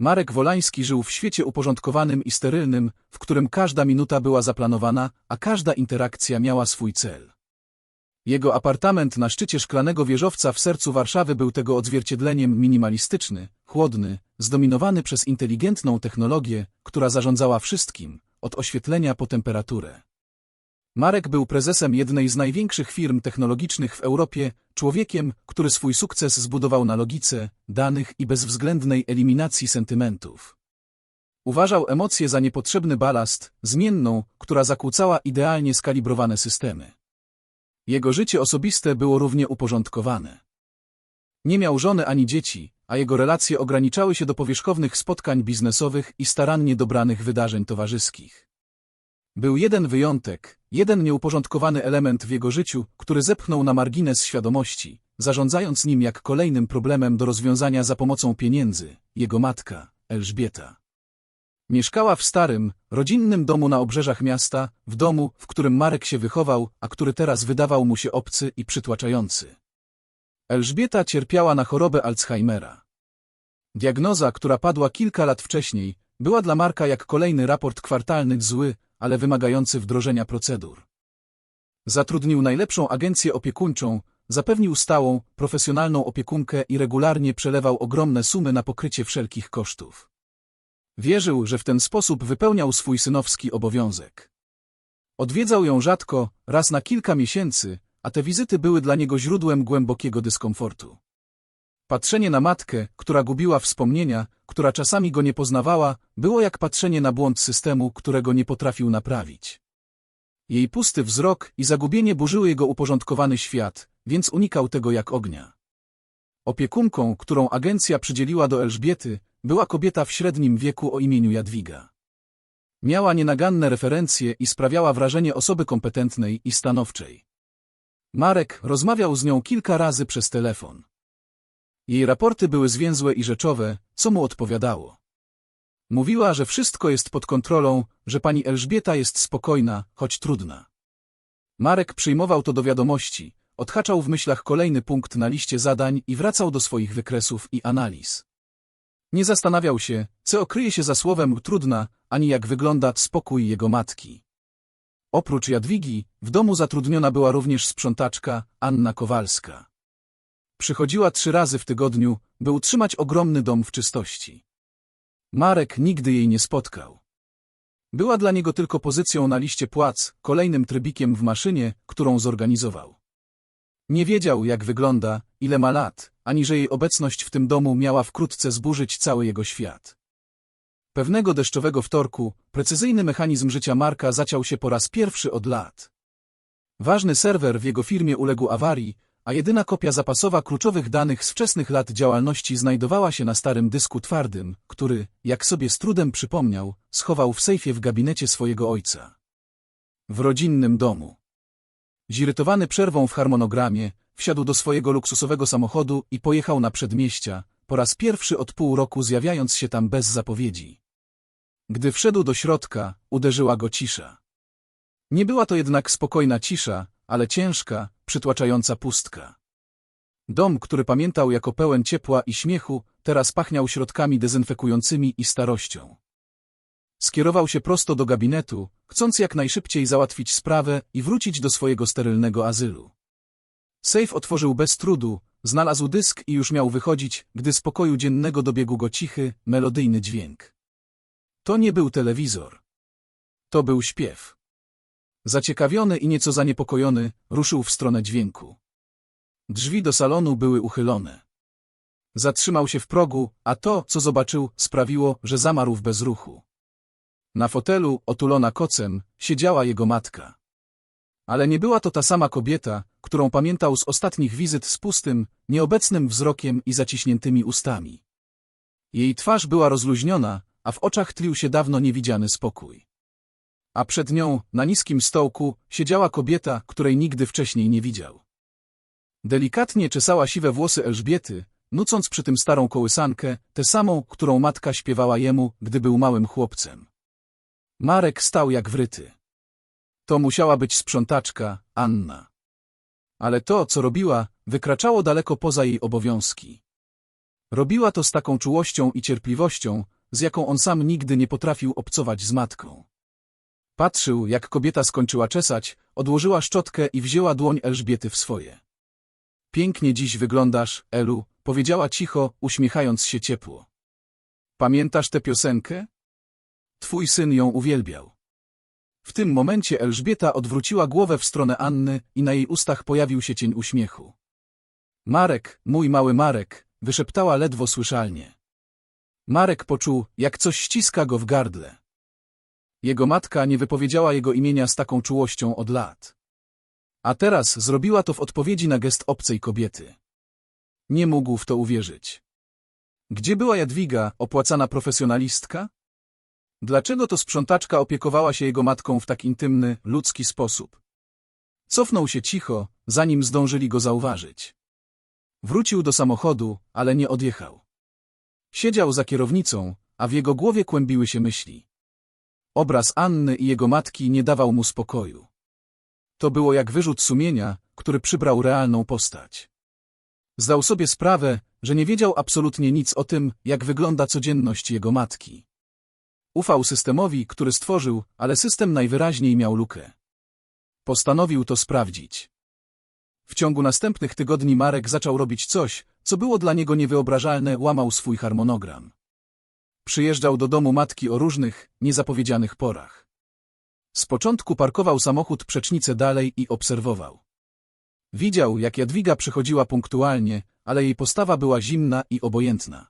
Marek Wolański żył w świecie uporządkowanym i sterylnym, w którym każda minuta była zaplanowana, a każda interakcja miała swój cel. Jego apartament na szczycie szklanego wieżowca w sercu Warszawy był tego odzwierciedleniem minimalistyczny, chłodny, zdominowany przez inteligentną technologię, która zarządzała wszystkim, od oświetlenia po temperaturę. Marek był prezesem jednej z największych firm technologicznych w Europie, człowiekiem, który swój sukces zbudował na logice, danych i bezwzględnej eliminacji sentymentów. Uważał emocje za niepotrzebny balast, zmienną, która zakłócała idealnie skalibrowane systemy. Jego życie osobiste było równie uporządkowane. Nie miał żony ani dzieci, a jego relacje ograniczały się do powierzchownych spotkań biznesowych i starannie dobranych wydarzeń towarzyskich. Był jeden wyjątek, jeden nieuporządkowany element w jego życiu, który zepchnął na margines świadomości, zarządzając nim jak kolejnym problemem do rozwiązania za pomocą pieniędzy, jego matka, Elżbieta. Mieszkała w starym, rodzinnym domu na obrzeżach miasta, w domu, w którym Marek się wychował, a który teraz wydawał mu się obcy i przytłaczający. Elżbieta cierpiała na chorobę Alzheimera. Diagnoza, która padła kilka lat wcześniej, była dla Marka jak kolejny raport kwartalny zły, ale wymagający wdrożenia procedur. Zatrudnił najlepszą agencję opiekuńczą, zapewnił stałą, profesjonalną opiekunkę i regularnie przelewał ogromne sumy na pokrycie wszelkich kosztów. Wierzył, że w ten sposób wypełniał swój synowski obowiązek. Odwiedzał ją rzadko, raz na kilka miesięcy, a te wizyty były dla niego źródłem głębokiego dyskomfortu. Patrzenie na matkę, która gubiła wspomnienia, która czasami go nie poznawała, było jak patrzenie na błąd systemu, którego nie potrafił naprawić. Jej pusty wzrok i zagubienie burzyły jego uporządkowany świat, więc unikał tego jak ognia. Opiekunką, którą agencja przydzieliła do Elżbiety, była kobieta w średnim wieku o imieniu Jadwiga. Miała nienaganne referencje i sprawiała wrażenie osoby kompetentnej i stanowczej. Marek rozmawiał z nią kilka razy przez telefon. Jej raporty były zwięzłe i rzeczowe, co mu odpowiadało. Mówiła, że wszystko jest pod kontrolą, że pani Elżbieta jest spokojna, choć trudna. Marek przyjmował to do wiadomości, odhaczał w myślach kolejny punkt na liście zadań i wracał do swoich wykresów i analiz. Nie zastanawiał się, co okryje się za słowem trudna, ani jak wygląda spokój jego matki. Oprócz Jadwigi, w domu zatrudniona była również sprzątaczka Anna Kowalska. Przychodziła trzy razy w tygodniu, by utrzymać ogromny dom w czystości. Marek nigdy jej nie spotkał. Była dla niego tylko pozycją na liście płac, kolejnym trybikiem w maszynie, którą zorganizował. Nie wiedział, jak wygląda, ile ma lat, ani że jej obecność w tym domu miała wkrótce zburzyć cały jego świat. Pewnego deszczowego wtorku, precyzyjny mechanizm życia Marka zaciął się po raz pierwszy od lat. Ważny serwer w jego firmie uległ awarii, a jedyna kopia zapasowa kluczowych danych z wczesnych lat działalności znajdowała się na starym dysku twardym, który, jak sobie z trudem przypomniał, schował w sejfie w gabinecie swojego ojca. W rodzinnym domu. Zirytowany przerwą w harmonogramie, wsiadł do swojego luksusowego samochodu i pojechał na przedmieścia, po raz pierwszy od pół roku zjawiając się tam bez zapowiedzi. Gdy wszedł do środka, uderzyła go cisza. Nie była to jednak spokojna cisza, ale ciężka, przytłaczająca pustka. Dom, który pamiętał jako pełen ciepła i śmiechu, teraz pachniał środkami dezynfekującymi i starością. Skierował się prosto do gabinetu, chcąc jak najszybciej załatwić sprawę i wrócić do swojego sterylnego azylu. Sejf otworzył bez trudu, znalazł dysk i już miał wychodzić, gdy z pokoju dziennego dobiegł go cichy, melodyjny dźwięk. To nie był telewizor. To był śpiew. Zaciekawiony i nieco zaniepokojony, ruszył w stronę dźwięku. Drzwi do salonu były uchylone. Zatrzymał się w progu, a to, co zobaczył, sprawiło, że zamarł w bezruchu. Na fotelu, otulona kocem, siedziała jego matka. Ale nie była to ta sama kobieta, którą pamiętał z ostatnich wizyt z pustym, nieobecnym wzrokiem i zaciśniętymi ustami. Jej twarz była rozluźniona, a w oczach tlił się dawno niewidziany spokój. A przed nią, na niskim stołku, siedziała kobieta, której nigdy wcześniej nie widział. Delikatnie czesała siwe włosy Elżbiety, nucąc przy tym starą kołysankę, tę samą, którą matka śpiewała jemu, gdy był małym chłopcem. Marek stał jak wryty. To musiała być sprzątaczka, Anna. Ale to, co robiła, wykraczało daleko poza jej obowiązki. Robiła to z taką czułością i cierpliwością, z jaką on sam nigdy nie potrafił obcować z matką. Patrzył, jak kobieta skończyła czesać, odłożyła szczotkę i wzięła dłoń Elżbiety w swoje. Pięknie dziś wyglądasz, Elu, powiedziała cicho, uśmiechając się ciepło. Pamiętasz tę piosenkę? Twój syn ją uwielbiał. W tym momencie Elżbieta odwróciła głowę w stronę Anny i na jej ustach pojawił się cień uśmiechu. Marek, mój mały Marek, wyszeptała ledwo słyszalnie. Marek poczuł, jak coś ściska go w gardle. Jego matka nie wypowiedziała jego imienia z taką czułością od lat. A teraz zrobiła to w odpowiedzi na gest obcej kobiety. Nie mógł w to uwierzyć. Gdzie była Jadwiga, opłacana profesjonalistka? Dlaczego to sprzątaczka opiekowała się jego matką w tak intymny, ludzki sposób? Cofnął się cicho, zanim zdążyli go zauważyć. Wrócił do samochodu, ale nie odjechał. Siedział za kierownicą, a w jego głowie kłębiły się myśli. Obraz Anny i jego matki nie dawał mu spokoju. To było jak wyrzut sumienia, który przybrał realną postać. Zdał sobie sprawę, że nie wiedział absolutnie nic o tym, jak wygląda codzienność jego matki. Ufał systemowi, który stworzył, ale system najwyraźniej miał lukę. Postanowił to sprawdzić. W ciągu następnych tygodni Marek zaczął robić coś, co było dla niego niewyobrażalne, łamał swój harmonogram. Przyjeżdżał do domu matki o różnych, niezapowiedzianych porach. Z początku parkował samochód przecznicę dalej i obserwował. Widział, jak Jadwiga przychodziła punktualnie, ale jej postawa była zimna i obojętna.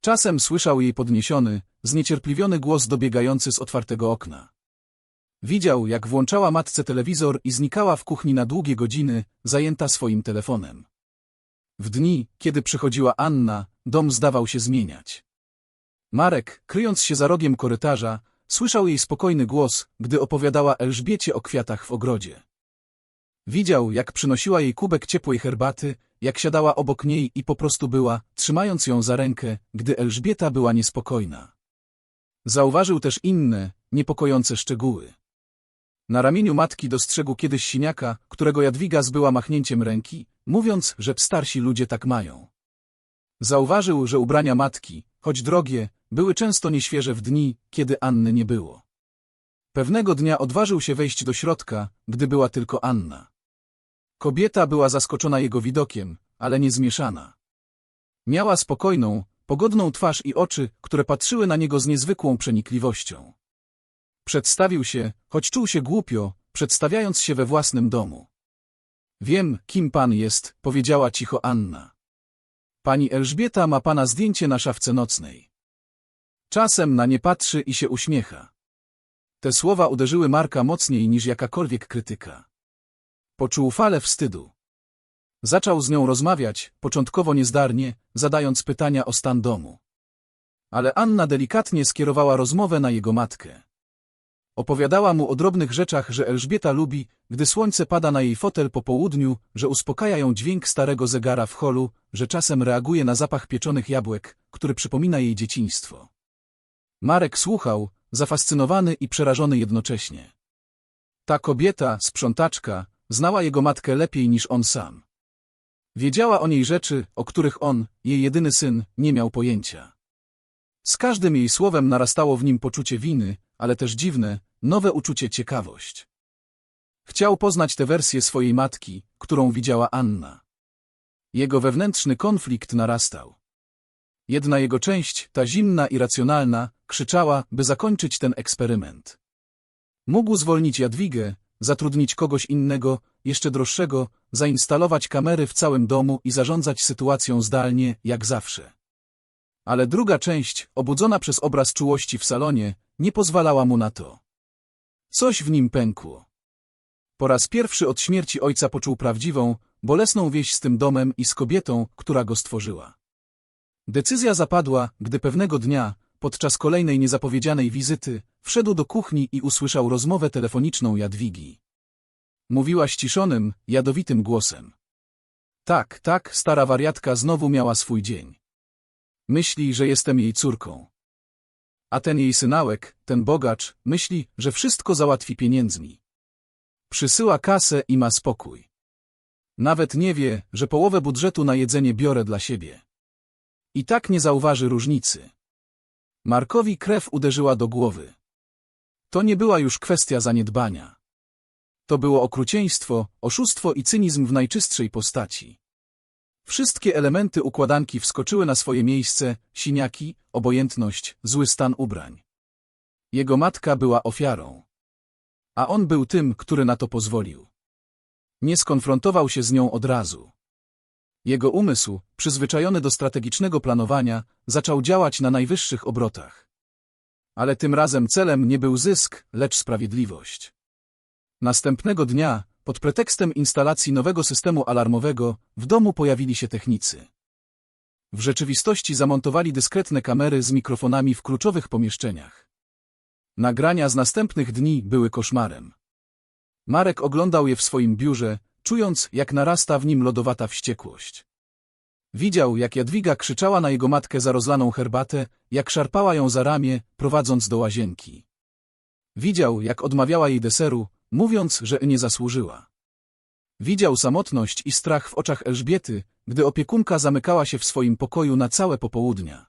Czasem słyszał jej podniesiony, zniecierpliwiony głos dobiegający z otwartego okna. Widział, jak włączała matce telewizor i znikała w kuchni na długie godziny, zajęta swoim telefonem. W dni, kiedy przychodziła Anna, dom zdawał się zmieniać. Marek, kryjąc się za rogiem korytarza, słyszał jej spokojny głos, gdy opowiadała Elżbiecie o kwiatach w ogrodzie. Widział, jak przynosiła jej kubek ciepłej herbaty, jak siadała obok niej i po prostu była, trzymając ją za rękę, gdy Elżbieta była niespokojna. Zauważył też inne, niepokojące szczegóły. Na ramieniu matki dostrzegł kiedyś siniaka, którego Jadwiga zbyła machnięciem ręki, mówiąc, że starsi ludzie tak mają. Zauważył, że ubrania matki, choć drogie, były często nieświeże w dni, kiedy Anny nie było. Pewnego dnia odważył się wejść do środka, gdy była tylko Anna. Kobieta była zaskoczona jego widokiem, ale nie zmieszana. Miała spokojną, pogodną twarz i oczy, które patrzyły na niego z niezwykłą przenikliwością. Przedstawił się, choć czuł się głupio, przedstawiając się we własnym domu. Wiem, kim pan jest, powiedziała cicho Anna. Pani Elżbieta ma pana zdjęcie na szafce nocnej. Czasem na nie patrzy i się uśmiecha. Te słowa uderzyły Marka mocniej niż jakakolwiek krytyka. Poczuł falę wstydu. Zaczął z nią rozmawiać, początkowo niezdarnie, zadając pytania o stan domu. Ale Anna delikatnie skierowała rozmowę na jego matkę. Opowiadała mu o drobnych rzeczach, że Elżbieta lubi, gdy słońce pada na jej fotel po południu, że uspokaja ją dźwięk starego zegara w holu, że czasem reaguje na zapach pieczonych jabłek, który przypomina jej dzieciństwo. Marek słuchał, zafascynowany i przerażony jednocześnie. Ta kobieta, sprzątaczka, znała jego matkę lepiej niż on sam. Wiedziała o niej rzeczy, o których on, jej jedyny syn, nie miał pojęcia. Z każdym jej słowem narastało w nim poczucie winy, ale też dziwne, nowe uczucie ciekawość. Chciał poznać tę wersję swojej matki, którą widziała Anna. Jego wewnętrzny konflikt narastał. Jedna jego część, ta zimna i racjonalna, krzyczała, by zakończyć ten eksperyment. Mógł zwolnić Jadwigę, zatrudnić kogoś innego, jeszcze droższego, zainstalować kamery w całym domu i zarządzać sytuacją zdalnie, jak zawsze. Ale druga część, obudzona przez obraz czułości w salonie, nie pozwalała mu na to. Coś w nim pękło. Po raz pierwszy od śmierci ojca poczuł prawdziwą, bolesną wieść z tym domem i z kobietą, która go stworzyła. Decyzja zapadła, gdy pewnego dnia, podczas kolejnej niezapowiedzianej wizyty, wszedł do kuchni i usłyszał rozmowę telefoniczną Jadwigi. Mówiła ściszonym, jadowitym głosem. Tak, tak, stara wariatka znowu miała swój dzień. Myśli, że jestem jej córką. A ten jej synałek, ten bogacz, myśli, że wszystko załatwi pieniędzmi. Przysyła kasę i ma spokój. Nawet nie wie, że połowę budżetu na jedzenie biorę dla siebie. I tak nie zauważy różnicy. Markowi krew uderzyła do głowy. To nie była już kwestia zaniedbania. To było okrucieństwo, oszustwo i cynizm w najczystszej postaci. Wszystkie elementy układanki wskoczyły na swoje miejsce, siniaki, obojętność, zły stan ubrań. Jego matka była ofiarą. A on był tym, który na to pozwolił. Nie skonfrontował się z nią od razu. Jego umysł, przyzwyczajony do strategicznego planowania, zaczął działać na najwyższych obrotach. Ale tym razem celem nie był zysk, lecz sprawiedliwość. Następnego dnia, pod pretekstem instalacji nowego systemu alarmowego, w domu pojawili się technicy. W rzeczywistości zamontowali dyskretne kamery z mikrofonami w kluczowych pomieszczeniach. Nagrania z następnych dni były koszmarem. Marek oglądał je w swoim biurze, czując, jak narasta w nim lodowata wściekłość. Widział, jak Jadwiga krzyczała na jego matkę za rozlaną herbatę, jak szarpała ją za ramię, prowadząc do łazienki. Widział, jak odmawiała jej deseru, mówiąc, że nie zasłużyła. Widział samotność i strach w oczach Elżbiety, gdy opiekunka zamykała się w swoim pokoju na całe popołudnia.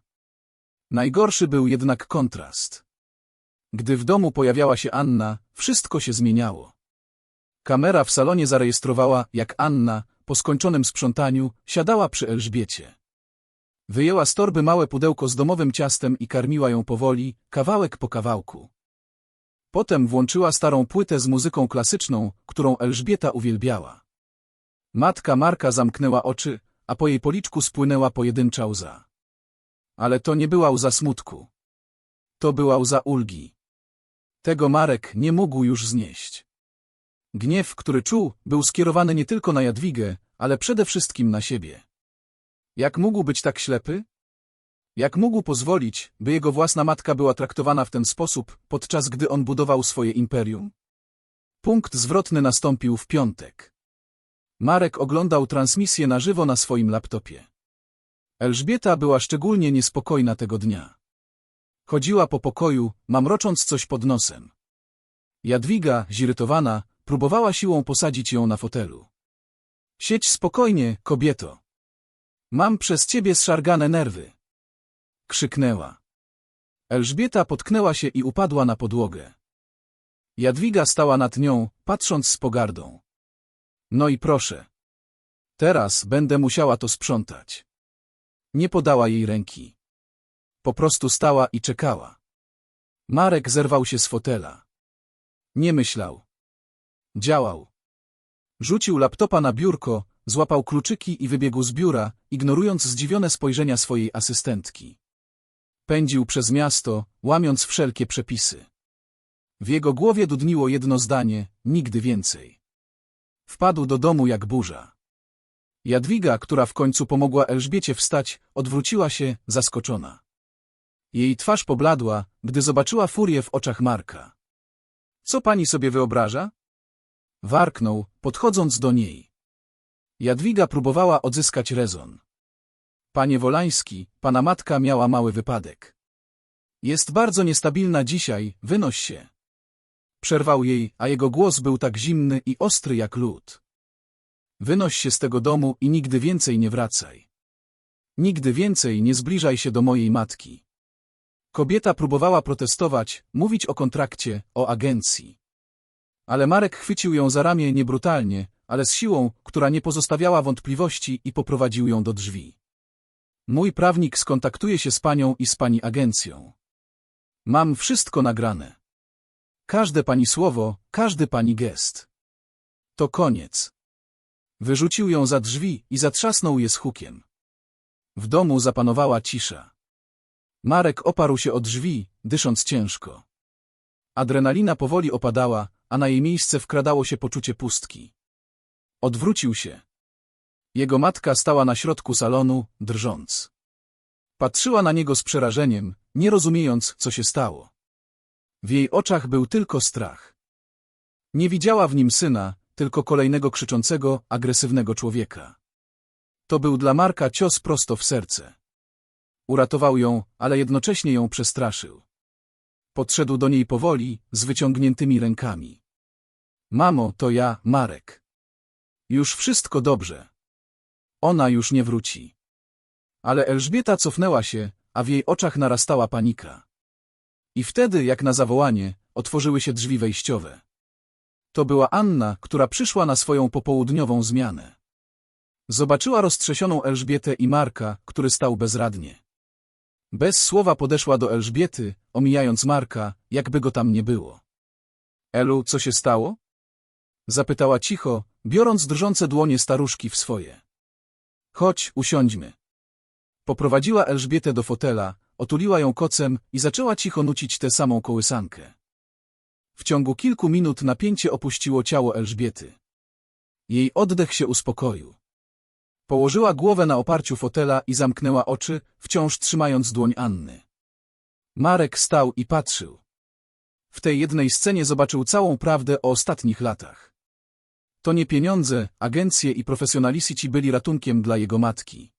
Najgorszy był jednak kontrast. Gdy w domu pojawiała się Anna, wszystko się zmieniało. Kamera w salonie zarejestrowała, jak Anna, po skończonym sprzątaniu, siadała przy Elżbiecie. Wyjęła z torby małe pudełko z domowym ciastem i karmiła ją powoli, kawałek po kawałku. Potem włączyła starą płytę z muzyką klasyczną, którą Elżbieta uwielbiała. Matka Marka zamknęła oczy, a po jej policzku spłynęła pojedyncza łza. Ale to nie była łza smutku. To była łza ulgi. Tego Marek nie mógł już znieść. Gniew, który czuł, był skierowany nie tylko na Jadwigę, ale przede wszystkim na siebie. Jak mógł być tak ślepy? Jak mógł pozwolić, by jego własna matka była traktowana w ten sposób, podczas gdy on budował swoje imperium? Punkt zwrotny nastąpił w piątek. Marek oglądał transmisję na żywo na swoim laptopie. Elżbieta była szczególnie niespokojna tego dnia. Chodziła po pokoju, mamrocząc coś pod nosem. Jadwiga, zirytowana, próbowała siłą posadzić ją na fotelu. Siedź spokojnie, kobieto. Mam przez ciebie zszargane nerwy. Krzyknęła. Elżbieta potknęła się i upadła na podłogę. Jadwiga stała nad nią, patrząc z pogardą. No i proszę. Teraz będę musiała to sprzątać. Nie podała jej ręki. Po prostu stała i czekała. Marek zerwał się z fotela. Nie myślał. Działał. Rzucił laptopa na biurko, złapał kluczyki i wybiegł z biura, ignorując zdziwione spojrzenia swojej asystentki. Pędził przez miasto, łamiąc wszelkie przepisy. W jego głowie dudniło jedno zdanie, nigdy więcej. Wpadł do domu jak burza. Jadwiga, która w końcu pomogła Elżbiecie wstać, odwróciła się, zaskoczona. Jej twarz pobladła, gdy zobaczyła furię w oczach Marka. Co pani sobie wyobraża? Warknął, podchodząc do niej. Jadwiga próbowała odzyskać rezon. Panie Wolański, pana matka miała mały wypadek. Jest bardzo niestabilna dzisiaj, wynoś się. Przerwał jej, a jego głos był tak zimny i ostry jak lód. Wynoś się z tego domu i nigdy więcej nie wracaj. Nigdy więcej nie zbliżaj się do mojej matki. Kobieta próbowała protestować, mówić o kontrakcie, o agencji. Ale Marek chwycił ją za ramię nie brutalnie, ale z siłą, która nie pozostawiała wątpliwości i poprowadził ją do drzwi. Mój prawnik skontaktuje się z panią i z pani agencją. Mam wszystko nagrane. Każde pani słowo, każdy pani gest. To koniec. Wyrzucił ją za drzwi i zatrzasnął je z hukiem. W domu zapanowała cisza. Marek oparł się o drzwi, dysząc ciężko. Adrenalina powoli opadała, a na jej miejsce wkradało się poczucie pustki. Odwrócił się. Jego matka stała na środku salonu, drżąc. Patrzyła na niego z przerażeniem, nie rozumiejąc, co się stało. W jej oczach był tylko strach. Nie widziała w nim syna, tylko kolejnego krzyczącego, agresywnego człowieka. To był dla Marka cios prosto w serce. Uratował ją, ale jednocześnie ją przestraszył. Podszedł do niej powoli, z wyciągniętymi rękami. Mamo, to ja, Marek. Już wszystko dobrze. Ona już nie wróci. Ale Elżbieta cofnęła się, a w jej oczach narastała panika. I wtedy, jak na zawołanie, otworzyły się drzwi wejściowe. To była Anna, która przyszła na swoją popołudniową zmianę. Zobaczyła roztrzesioną Elżbietę i Marka, który stał bezradnie. Bez słowa podeszła do Elżbiety, omijając Marka, jakby go tam nie było. Elu, co się stało? Zapytała cicho, biorąc drżące dłonie staruszki w swoje. Chodź, usiądźmy. Poprowadziła Elżbietę do fotela, otuliła ją kocem i zaczęła cicho nucić tę samą kołysankę. W ciągu kilku minut napięcie opuściło ciało Elżbiety. Jej oddech się uspokoił. Położyła głowę na oparciu fotela i zamknęła oczy, wciąż trzymając dłoń Anny. Marek stał i patrzył. W tej jednej scenie zobaczył całą prawdę o ostatnich latach. To nie pieniądze, agencje i profesjonaliści byli ratunkiem dla jego matki.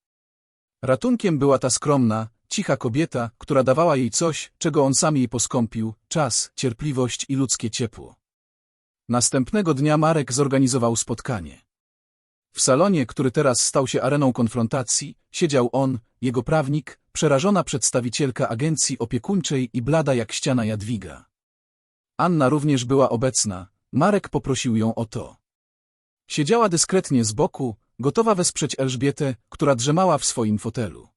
Ratunkiem była ta skromna, cicha kobieta, która dawała jej coś, czego on sam jej poskąpił, czas, cierpliwość i ludzkie ciepło. Następnego dnia Marek zorganizował spotkanie. W salonie, który teraz stał się areną konfrontacji, siedział on, jego prawnik, przerażona przedstawicielka agencji opiekuńczej i blada jak ściana Jadwiga. Anna również była obecna, Marek poprosił ją o to. Siedziała dyskretnie z boku, gotowa wesprzeć Elżbietę, która drzemała w swoim fotelu.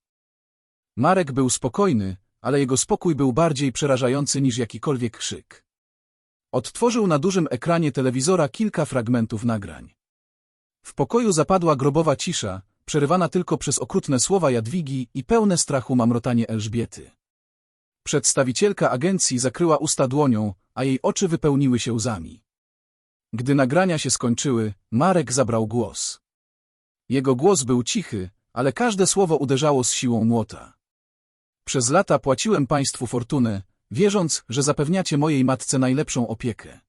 Marek był spokojny, ale jego spokój był bardziej przerażający niż jakikolwiek krzyk. Odtworzył na dużym ekranie telewizora kilka fragmentów nagrań. W pokoju zapadła grobowa cisza, przerywana tylko przez okrutne słowa Jadwigi i pełne strachu mamrotanie Elżbiety. Przedstawicielka agencji zakryła usta dłonią, a jej oczy wypełniły się łzami. Gdy nagrania się skończyły, Marek zabrał głos. Jego głos był cichy, ale każde słowo uderzało z siłą młota. Przez lata płaciłem państwu fortunę, wierząc, że zapewniacie mojej matce najlepszą opiekę.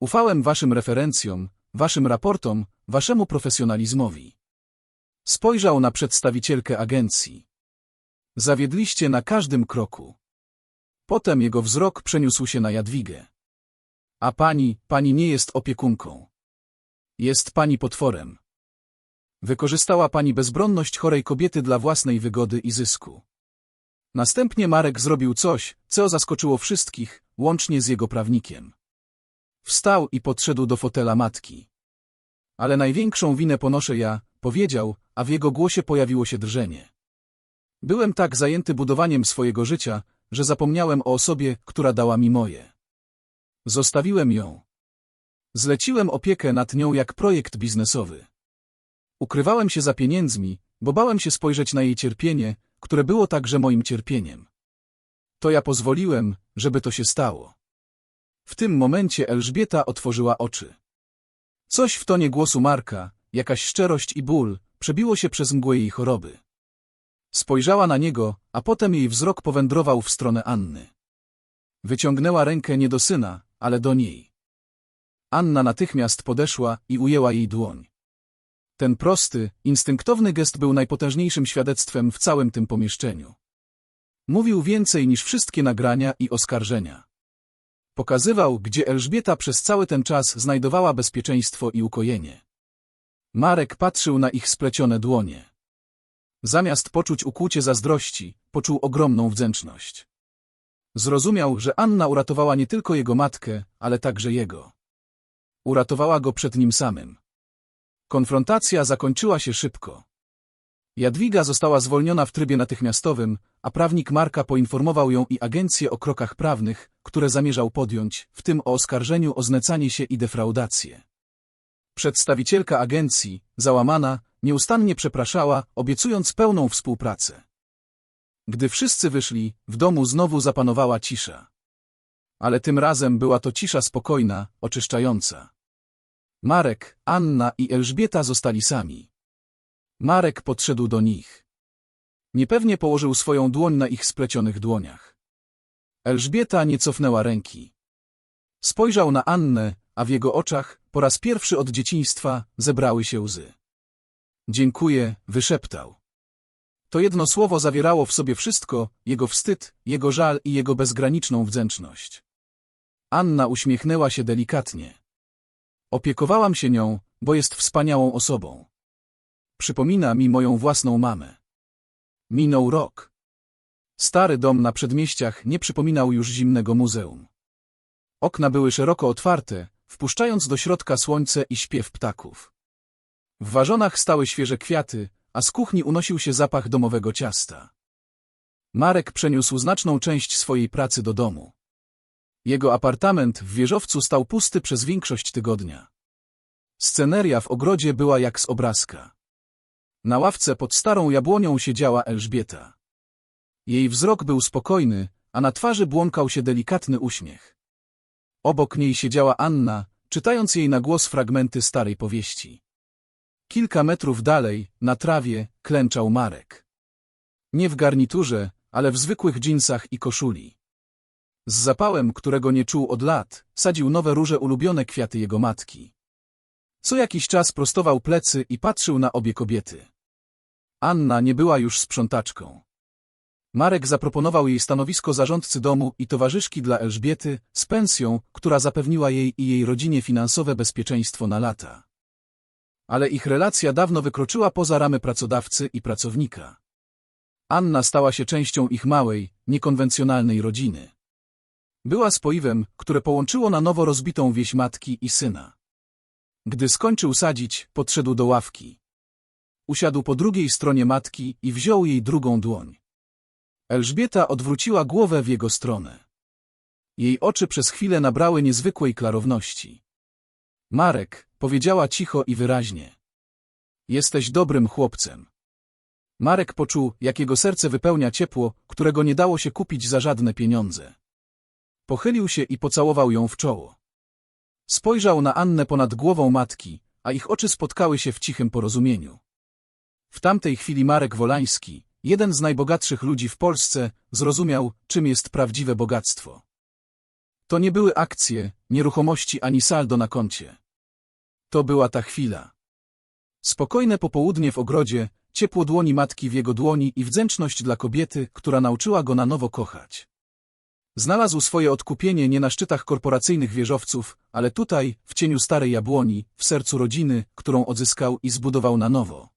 Ufałem waszym referencjom, waszym raportom, waszemu profesjonalizmowi. Spojrzał na przedstawicielkę agencji. Zawiedliście na każdym kroku. Potem jego wzrok przeniósł się na Jadwigę. A pani, pani nie jest opiekunką. Jest pani potworem. Wykorzystała pani bezbronność chorej kobiety dla własnej wygody i zysku. Następnie Marek zrobił coś, co zaskoczyło wszystkich, łącznie z jego prawnikiem. Wstał i podszedł do fotela matki. Ale największą winę ponoszę ja, powiedział, a w jego głosie pojawiło się drżenie. Byłem tak zajęty budowaniem swojego życia, że zapomniałem o osobie, która dała mi moje. Zostawiłem ją. Zleciłem opiekę nad nią jak projekt biznesowy. Ukrywałem się za pieniędzmi, bo bałem się spojrzeć na jej cierpienie, które było także moim cierpieniem. To ja pozwoliłem, żeby to się stało. W tym momencie Elżbieta otworzyła oczy. Coś w tonie głosu Marka, jakaś szczerość i ból, przebiło się przez mgłę jej choroby. Spojrzała na niego, a potem jej wzrok powędrował w stronę Anny. Wyciągnęła rękę nie do syna, ale do niej. Anna natychmiast podeszła i ujęła jej dłoń. Ten prosty, instynktowny gest był najpotężniejszym świadectwem w całym tym pomieszczeniu. Mówił więcej niż wszystkie nagrania i oskarżenia. Pokazywał, gdzie Elżbieta przez cały ten czas znajdowała bezpieczeństwo i ukojenie. Marek patrzył na ich splecione dłonie. Zamiast poczuć ukłucie zazdrości, poczuł ogromną wdzięczność. Zrozumiał, że Anna uratowała nie tylko jego matkę, ale także jego. Uratowała go przed nim samym. Konfrontacja zakończyła się szybko. Jadwiga została zwolniona w trybie natychmiastowym, a prawnik Marka poinformował ją i agencję o krokach prawnych, które zamierzał podjąć, w tym o oskarżeniu o znecanie się i defraudację. Przedstawicielka agencji, załamana, nieustannie przepraszała, obiecując pełną współpracę. Gdy wszyscy wyszli, w domu znowu zapanowała cisza. Ale tym razem była to cisza spokojna, oczyszczająca. Marek, Anna i Elżbieta zostali sami. Marek podszedł do nich. Niepewnie położył swoją dłoń na ich splecionych dłoniach. Elżbieta nie cofnęła ręki. Spojrzał na Annę, a w jego oczach, po raz pierwszy od dzieciństwa, zebrały się łzy. Dziękuję, wyszeptał. To jedno słowo zawierało w sobie wszystko, jego wstyd, jego żal i jego bezgraniczną wdzięczność. Anna uśmiechnęła się delikatnie. Opiekowałam się nią, bo jest wspaniałą osobą. Przypomina mi moją własną mamę. Minął rok. Stary dom na przedmieściach nie przypominał już zimnego muzeum. Okna były szeroko otwarte, wpuszczając do środka słońce i śpiew ptaków. W wazonach stały świeże kwiaty, a z kuchni unosił się zapach domowego ciasta. Marek przeniósł znaczną część swojej pracy do domu. Jego apartament w wieżowcu stał pusty przez większość tygodnia. Sceneria w ogrodzie była jak z obrazka. Na ławce pod starą jabłonią siedziała Elżbieta. Jej wzrok był spokojny, a na twarzy błąkał się delikatny uśmiech. Obok niej siedziała Anna, czytając jej na głos fragmenty starej powieści. Kilka metrów dalej, na trawie, klęczał Marek. Nie w garniturze, ale w zwykłych dżinsach i koszuli. Z zapałem, którego nie czuł od lat, sadził nowe róże ulubione kwiaty jego matki. Co jakiś czas prostował plecy i patrzył na obie kobiety. Anna nie była już sprzątaczką. Marek zaproponował jej stanowisko zarządcy domu i towarzyszki dla Elżbiety z pensją, która zapewniła jej i jej rodzinie finansowe bezpieczeństwo na lata. Ale ich relacja dawno wykroczyła poza ramy pracodawcy i pracownika. Anna stała się częścią ich małej, niekonwencjonalnej rodziny. Była spoiwem, które połączyło na nowo rozbitą wieś matki i syna. Gdy skończył sadzić, podszedł do ławki. Usiadł po drugiej stronie matki i wziął jej drugą dłoń. Elżbieta odwróciła głowę w jego stronę. Jej oczy przez chwilę nabrały niezwykłej klarowności. Marek, powiedziała cicho i wyraźnie. Jesteś dobrym chłopcem. Marek poczuł, jak jego serce wypełnia ciepło, którego nie dało się kupić za żadne pieniądze. Pochylił się i pocałował ją w czoło. Spojrzał na Annę ponad głową matki, a ich oczy spotkały się w cichym porozumieniu. W tamtej chwili Marek Wolański, jeden z najbogatszych ludzi w Polsce, zrozumiał, czym jest prawdziwe bogactwo. To nie były akcje, nieruchomości ani saldo na koncie. To była ta chwila. Spokojne popołudnie w ogrodzie, ciepło dłoni matki w jego dłoni i wdzięczność dla kobiety, która nauczyła go na nowo kochać. Znalazł swoje odkupienie nie na szczytach korporacyjnych wieżowców, ale tutaj, w cieniu starej jabłoni, w sercu rodziny, którą odzyskał i zbudował na nowo.